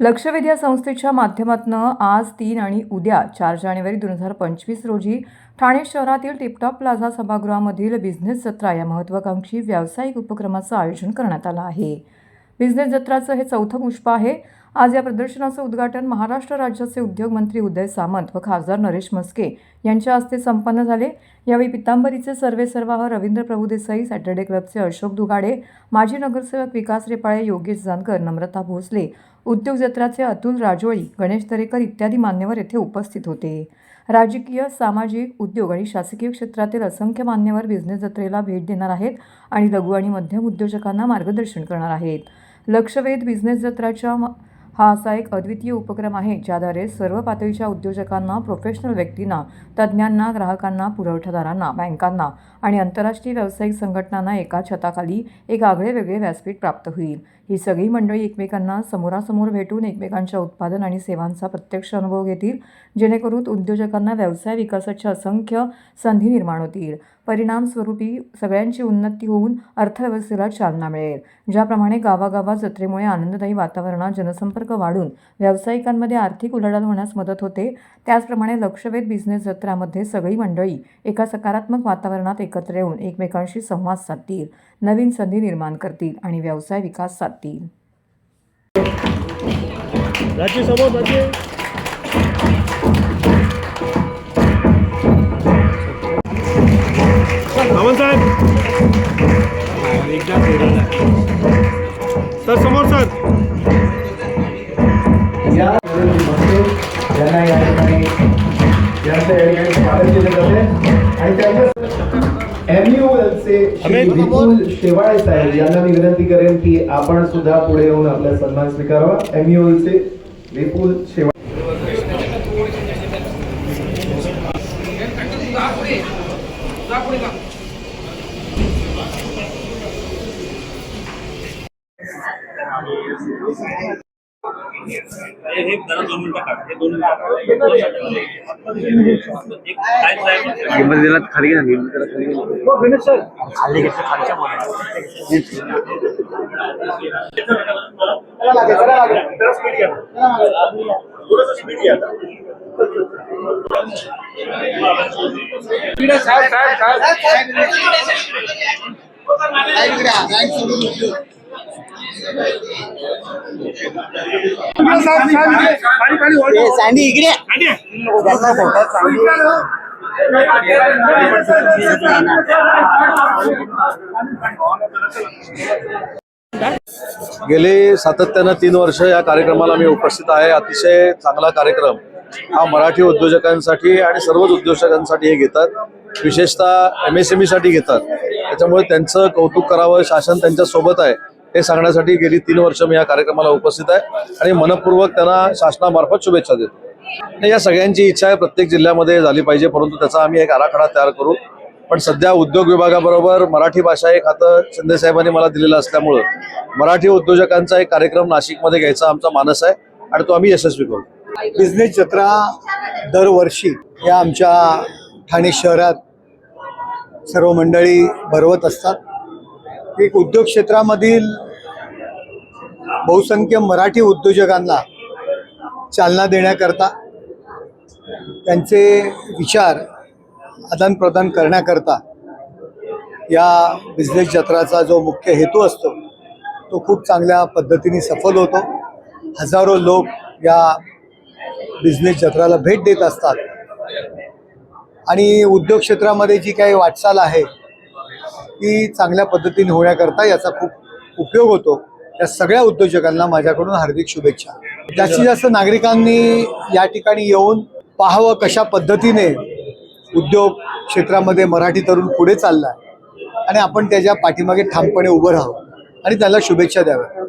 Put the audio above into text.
लक्षवेध या संस्थेच्या माध्यमातून आज तीन आणि उद्या चार जानेवारी दोन हजार पंचवीस रोजी ठाणे शहरातील टिपटॉप प्लाझा सभागृहामधील बिझनेस जत्रा या महत्त्वाकांक्षी व्यावसायिक उपक्रमाचं आयोजन करण्यात आलं आहे. बिझनेस जत्राचं हे चौथं पुष्प आहे. आज या प्रदर्शनाचं उद्घाटन महाराष्ट्र राज्याचे उद्योगमंत्री उदय सामंत व खासदार नरेश म्हस्के यांच्या हस्ते संपन्न झाले. यावेळी पितांबरीचे सर्वेसर्वाह रवींद्र प्रभुदेसाई सॅटर्डे क्लबचे अशोक दुगाडे माजी नगरसेवक विकास रेपाळे योगेश जानकर नम्रता भोसले उद्योग जत्राचे अतुल राजोळी गणेश दरेकर इत्यादी मान्यवर येथे उपस्थित होते. राजकीय सामाजिक उद्योग आणि शासकीय क्षेत्रातील असंख्य मान्यवर बिझनेस जत्रेला भेट देणार आहेत आणि लघु आणि मध्यम उद्योजकांना मार्गदर्शन करणार आहेत. लक्षवेध बिझनेस जत्राच्या म- हा असा एक अद्वितीय उपक्रम आहे ज्याद्वारे सर्व पातळीच्या उद्योजकांना प्रोफेशनल व्यक्तींना तज्ज्ञांना ग्राहकांना पुरवठादारांना बँकांना आणि आंतरराष्ट्रीय व्यावसायिक संघटनांना एका छताखाली एक आगळे वेगळे व्यासपीठ प्राप्त होईल. ही सगळी मंडळी एकमेकांना समोरासमोर भेटून एकमेकांच्या उत्पादन आणि सेवांचा प्रत्यक्ष अनुभव घेतील जेणेकरून उद्योजकांना व्यवसाय विकासाच्या असंख्य संधी निर्माण होतील. परिणामस्वरूपी सगळ्यांची उन्नती होऊन अर्थव्यवस्थेला चालना मिळेल. ज्याप्रमाणे गावागावात जत्रेमुळे आनंददायी वातावरणात जनसंपर्क वाढून व्यावसायिकांमध्ये आर्थिक उलाढाल होण्यास मदत होते. त्याचप्रमाणे लक्षवेध बिझनेस जत्रामध्ये सगळी मंडळी एका सकारात्मक वातावरणात एकत्र येऊन एकमेकांशी संवाद साधतील नवीन संधी निर्माण करतील आणि व्यवसाय विकास साधतील. सर समोर सर. आणि. विपुल शेवाळे साहेब यांना मी विनंती करेन की आपण सुद्धा पुढे येऊन आपला सन्मान स्वीकारावा एमयूएलचे विपुल शेवाळे हे हे जरा दोन मिनिटं काढ. हे दोन मिनिटं एक काय साहेब खाली खाली घे सांडी इकडे. गेले सातत्यानं तीन वर्ष या कार्यक्रमाला मी उपस्थित आहे. अतिशय चांगला कार्यक्रम. हा मराठी उद्योजकांसाठी आणि सर्वच उद्योजकांसाठी हे घेतात. विशेषतः एम एस एमसाठी घेतात. त्याच्यामुळे त्यांचं कौतुक करावं शासन त्यांच्यासोबत आहे. हे सांगण्यासाठी गेली तीन वर्ष मी या कार्यक्रमाला उपस्थित आहे आणि मनपूर्वक त्यांना शासनामार्फत शुभेच्छा देतो. या सगळ्यांची इच्छा आहे प्रत्येक जिल्ह्यामध्ये झाली पाहिजे परंतु त्याचा आम्ही एक आराखडा तयार करू. पण सध्या उद्योग विभागाबरोबर मराठी भाषा एक हातं शिंदे साहेबांनी मला दिलेलं असल्यामुळं मराठी उद्योजकांचा एक कार्यक्रम नाशिकमध्ये घ्यायचा आमचा मानस आहे आणि तो आम्ही यशस्वी करू. बिझनेस जत्रा दरवर्षी या आमच्या ठाणे शहरात सर्व मंडळी भरवत असतात. एक उद्योग क्षेत्रामधील बहुसंख्य मराठी उद्योजकांना चालना देण्याकरता त्यांचे विचार आदानप्रदान करण्याकरता या बिझनेस जत्राचा जो मुख्य हेतू असतो तो खूप चांगल्या पद्धतीने सफल होतो. हजारो लोक या बिझनेस जत्राला भेट देत असतात. आणि उद्योग क्षेत्रामध्ये जी काही वाटचाल आहे ती चांगल्या पद्धतीने होण्याकरता याचा खूप उपयोग होतो. या सगळ्या उद्योजकांना माझ्याकडून हार्दिक शुभेच्छा. जास्तीत जास्त नागरिकांनी या ठिकाणी येऊन पाहावं कशा पद्धतीने उद्योग क्षेत्रामध्ये मराठी तरुण पुढे चालला आहे आणि आपण त्याच्या पाठीमागे ठामपणे उभं राहावं आणि त्याला शुभेच्छा द्याव्या.